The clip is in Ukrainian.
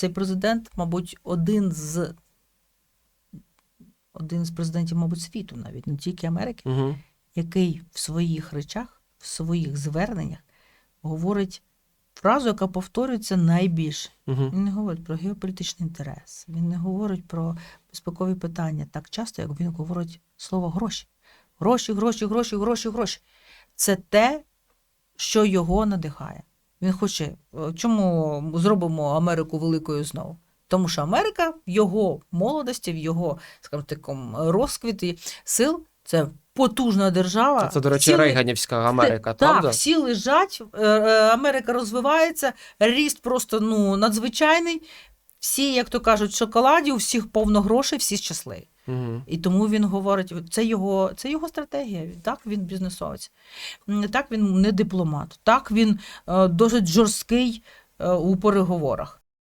цей президент, мабуть, один з один з президентів, мабуть, світу, навіть не тільки Америки, Угу. який в своїх речах, в своїх зверненнях говорить фразу, яка повторюється найбільше. Угу. Він не говорить про геополітичний інтерес, він не говорить про безпекові питання так часто, як він говорить слово гроші. Гроші, гроші, гроші, гроші, гроші. Це те, що його надихає. Він хоче, е, чому зробимо Америку великою знову? Тому що Америка в його молодості, в його, скажімо такому, розквіті сил це потужна держава. Це, до речі, Всі Рейганівська Америка, так, правда? всі лежать, е, е, Америка розвивається, ріст просто ну, надзвичайний. Всі, як то кажуть, в шоколаді, у всіх повно грошей, всі щасливі. Угу. І тому він говорить, це його, це його стратегія. Так він бізнесовець. Так він не дипломат. Так він е, досить жорсткий е, у переговорах.